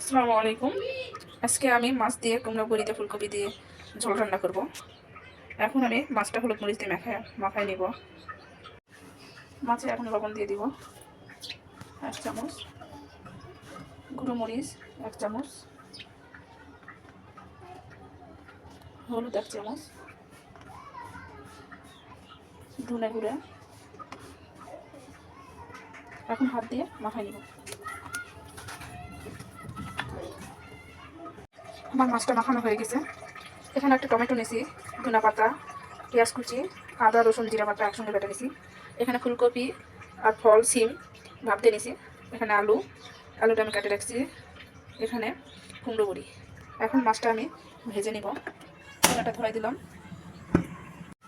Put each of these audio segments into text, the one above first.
আসসালামু আলাইকুম। আজকে আমি মাছ দিয়ে কুমড়া বড়িতে ফুলকপি দিয়ে ঝোল রান্না করব। এখন আমি মাছটা হলুদ মরিচ দিয়ে মাখায় মাখায় নিব। মাছে এখন লবণ দিয়ে দিব, এক চামচ। গুঁড়ো মরিচ, এক চামচ। হলুদ, এক চামচ। ধনে গুঁড়া। এখন হাত দিয়ে মাখায় নিব। আমার মাছটা মাখানো হয়ে গেছে। এখানে একটা টমেটো নিছি, ধনা পাতা, পেঁয়াজ কুচি, আদা, রসুন, জিরা পাতা একসঙ্গে বেটে নিছি। এখানে ফুলকপি আর ফল, সিম ভাবতে নিছি। এখানে আলু, আলুটা আমি কেটে রাখছি। এখানে কুমড়ো বড়ি। এখন মাছটা আমি ভেজে নিব। চুলাটা ধরাই দিলাম।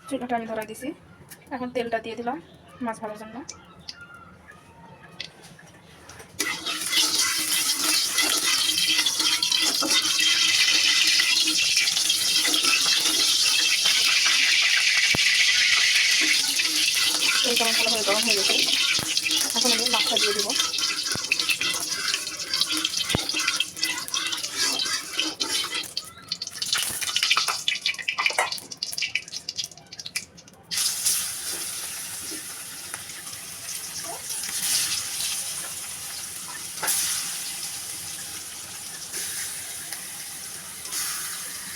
চুলাটা আমি ধরাই দিছি। এখন তেলটা দিয়ে দিলাম মাছ ভাজার জন্য তেলটা আমার ভালোভাবে গরম হয়ে গেছে। এখন আমি মাছটা দিয়ে দিব।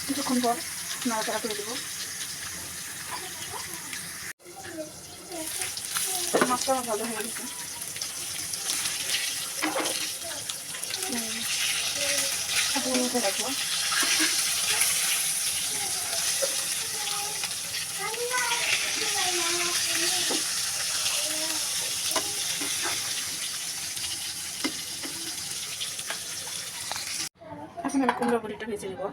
কিছুক্ষণ পর নাড়াচাড়া করে দেবো। মাছটা আমার ভালো হয়ে গেছে। এখন রাখব এখন আমি কুমড়ো বড়িটা ভেজে নেব।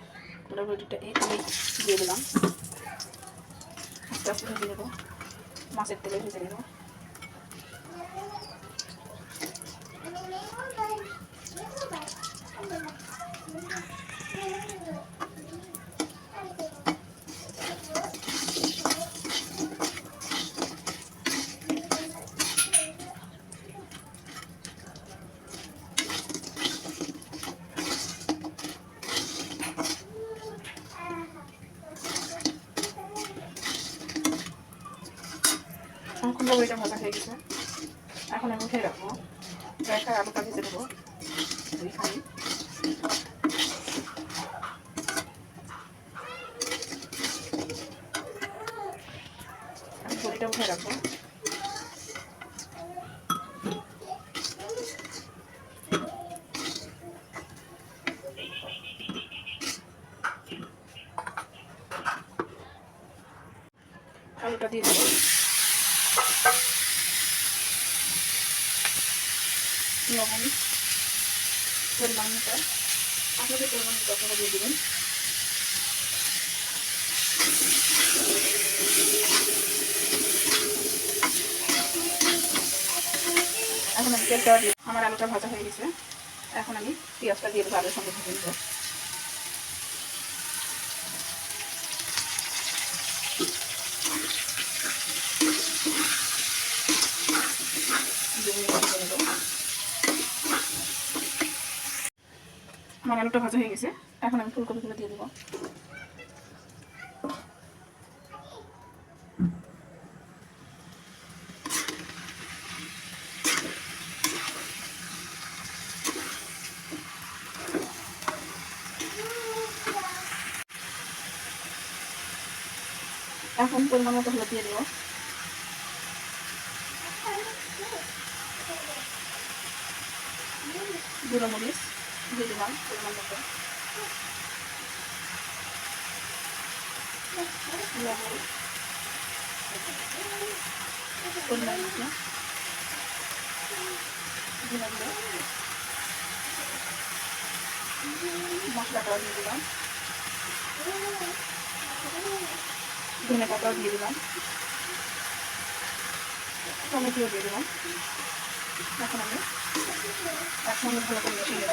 কুমড়ো বড়িটা আমি দিয়ে দিলাম। আস্তে আস্তে ভেজে নেব। মাছের তেলে ভেজে নেব। কুমড়ো বড়িটা ভাজা হয়ে গেছে। এখন আমি উঠে রাখব। একটা আলুটা ভেজে দেবো। আমি বড়িটা উঠে রাখব। আলুটা দিয়ে দেবো। লবণ পরিমাণ মতো আপনাদের পরিমাণ মতো আপনারা দিয়ে দেবেন। এখন আমি তেলটা আমার আলুটা ভাজা হয়ে গেছে। এখন আমি পেঁয়াজটা দিয়ে দেবো আলুর সঙ্গে ভেজে নেব। দিয়ে ভেজে নেব আমার আলুটা ভাজা হয়ে গেছে। এখন আমি ফুলকপিগুলো দিয়ে দেবো। এখন পরিমাণ মতো হলুদ দিয়ে দেবো। গুঁড়ো মরিচ। দিয়ে দিলাম পরিমাণ মতো। লবণ পরিমাণ মতো মশলাটাও দিয়ে দিলাম। ধনে পাতাও দিয়ে দিলাম। টমেটোও দিয়ে দিলাম। এখন আমি একসঙ্গে ভালো করে মিশিয়ে নেব।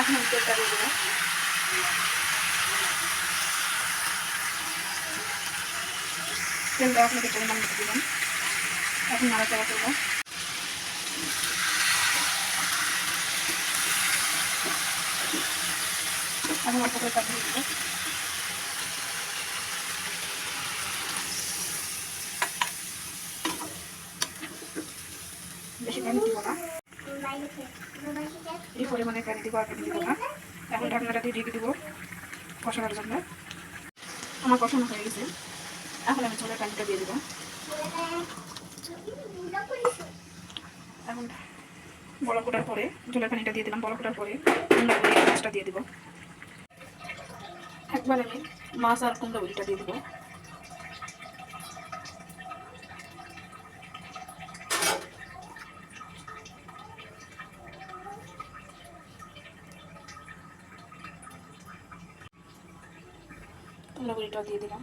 এখন তেলটা দিয়ে দেবো। তেলটা আপনাকে পরিমাণ মতো এখন নাড়াচাড়া করব। আমি অল্প করে দিয়ে দেবো বেশি এই পরিমাণে পানি দিব আর পানি দিব না এখন ঢাকনাটা দিয়ে ঢেকে দিব কষানোর জন্য। আমার কষানো হয়ে গেছে। এখন আমি চুলের পানিটা দিয়ে দিব। এখন বড় কোটার পরে জলের পানিটা দিয়ে দিলাম বড় কোটার পরে কুমড়া বড়ি মাছটা দিয়ে দিব। একবার আমি মাছ আর কুমড়া বড়িটা দিয়ে দিব। বড়িটা দিয়ে দিলাম।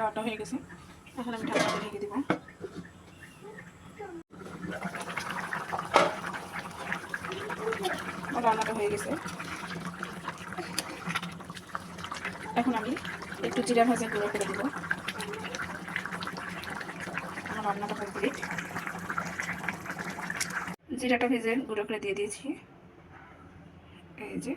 গাটা হয়ে গেছে। এখন আমি ঢাকনাটা ঢেকে দিব। রান্নাটা হয়ে গেছে। এখন আমি একটু জিরা ভাজা গুঁড়ো করে দিব। রান্নাটা কমপ্লিট জিরাটা ভেজে গুঁড়ো করে দিয়ে দিয়েছি। এই যে।